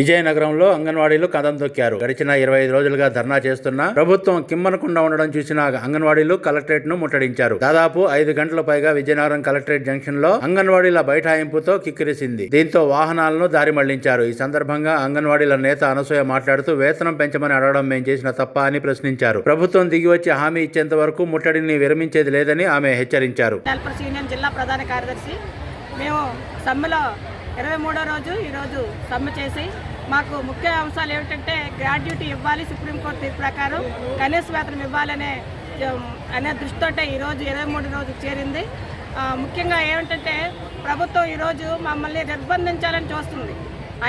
విజయనగరంలో అంగన్వాడీలు కథం తొక్కారు. గడిచిన ఇరవై ఐదు రోజులుగా ధర్నా చేస్తున్న ప్రభుత్వం కిమ్మనకుండా ఉండడం చూసిన అంగన్వాడీలు కలెక్టరేట్ను ముట్టడించారు. దాదాపు ఐదు గంటల పైగా విజయనగరం కలెక్టరేట్ జంక్షన్లో అంగన్వాడీల బైఠాయింపుతో కిక్కిరిసింది. దీంతో వాహనాలను దారి మళ్ళించారు. ఈ సందర్భంగా అంగన్వాడీల నేత అనసూయ మాట్లాడుతూ వేతనం పెంచమని అడగడం మేం చేసిన తప్ప? అని ప్రశ్నించారు. ప్రభుత్వం దిగి వచ్చి హామీ ఇచ్చేంత వరకు ముట్టడిని విరమించేది లేదని ఆమె హెచ్చరించారు. జిల్లా ప్రధాన కార్యదర్శి మేము సమ్మెలో ఇరవై మూడో రోజు ఈరోజు సమ్మె చేసి మాకు ముఖ్య అంశాలు ఏమిటంటే గ్రాడ్యుటీ ఇవ్వాలి సుప్రీంకోర్టు తీర్పు ప్రకారం కనీస వేతనం ఇవ్వాలనే అనే దృష్టితోటే ఈరోజు ఇరవై మూడు రోజు చేరింది. ముఖ్యంగా ఏమిటంటే ప్రభుత్వం ఈరోజు మమ్మల్ని నిర్బంధించాలని చూస్తుంది.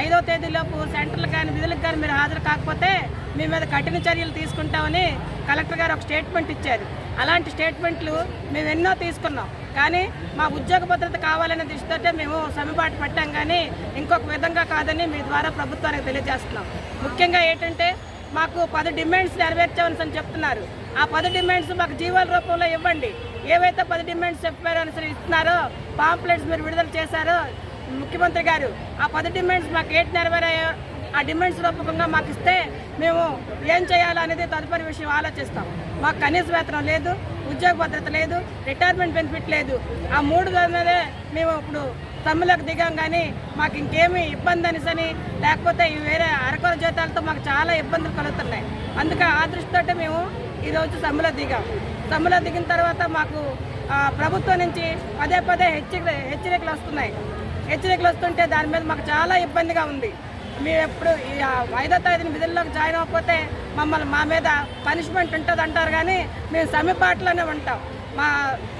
ఐదో తేదీలోపు సెంటర్లు కానీ విధులకు కానీ మీరు హాజరు కాకపోతే మీ మీద కఠిన చర్యలు తీసుకుంటామని కలెక్టర్ గారు ఒక స్టేట్మెంట్ ఇచ్చారు. అలాంటి స్టేట్మెంట్లు మేము ఎన్నో తీసుకున్నాం. కానీ మా ఉద్యోగ భద్రత కావాలనే దృష్టితో మేము సమిబాటు పట్టాం కానీ ఇంకొక విధంగా కాదని మీ ద్వారా ప్రభుత్వానికి తెలియజేస్తున్నాం. ముఖ్యంగా ఏంటంటే మాకు పది డిమాండ్స్ నెరవేర్చవలసి అని చెప్తున్నారు. ఆ పది డిమాండ్స్ మాకు జీవాల రూపంలో ఇవ్వండి. ఏవైతే పది డిమాండ్స్ చెప్పారో అని ఇస్తున్నారో పాంప్లెట్స్ మీరు విడుదల చేశారో ముఖ్యమంత్రి గారు ఆ పది డిమాండ్స్ మాకు ఏంటి నెరవేరాయో ఆ డిమాండ్స్ రూపకంగా మాకు ఇస్తే మేము ఏం చేయాలనేది తదుపరి విషయం ఆలోచిస్తాం. మాకు కనీస వేతనం లేదు. ఉద్యోగ భద్రత లేదు రిటైర్మెంట్ బెనిఫిట్ లేదు. ఆ మూడు మీదే మేము ఇప్పుడు సమ్మెలకు దిగాం కానీ మాకు ఇంకేమీ ఇబ్బంది అనిసని లేకపోతే ఈ వేరే అరకొర జీతాలతో మాకు చాలా ఇబ్బందులు కలుగుతున్నాయి. అందుకే ఆ దృష్టితో మేము ఈరోజు సమ్మెలో దిగాం. సమ్మెలో దిగిన తర్వాత మాకు ప్రభుత్వం నుంచి పదే పదే హెచ్చరిక హెచ్చరికలు వస్తున్నాయి. హెచ్చరికలు వస్తుంటే దాని మీద మాకు చాలా ఇబ్బందిగా ఉంది. మేము ఎప్పుడు ఈ ఐదో తేదీని విధుల్లోకి జాయిన్ అవ్వకపోతే మమ్మల్ని మా మీద పనిష్మెంట్ ఉంటుంది అంటారు కానీ మేము సమ్మెపాట్లోనే ఉంటాం. మా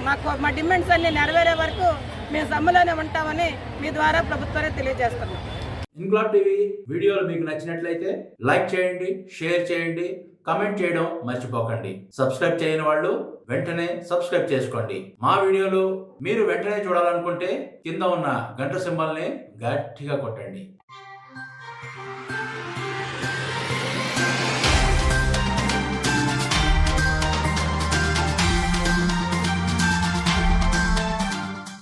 మాకు మా డిమాండ్స్ అన్నీ నెరవేరే వరకు మేము సమ్మెలోనే ఉంటామని మీ ద్వారా ప్రభుత్వాన్ని తెలియజేస్తున్నాం. ఇంక్లాబ్ టీవీ వీడియోలు మీకు నచ్చినట్లయితే లైక్ చేయండి షేర్ చేయండి కమెంట్ చేయడం మర్చిపోకండి. సబ్స్క్రైబ్ చేయని వాళ్ళు వెంటనే సబ్స్క్రైబ్ చేసుకోండి. మా వీడియోలు మీరు వెంటనే చూడాలనుకుంటే కింద ఉన్న గంట సింబల్ని గట్టిగా కొట్టండి.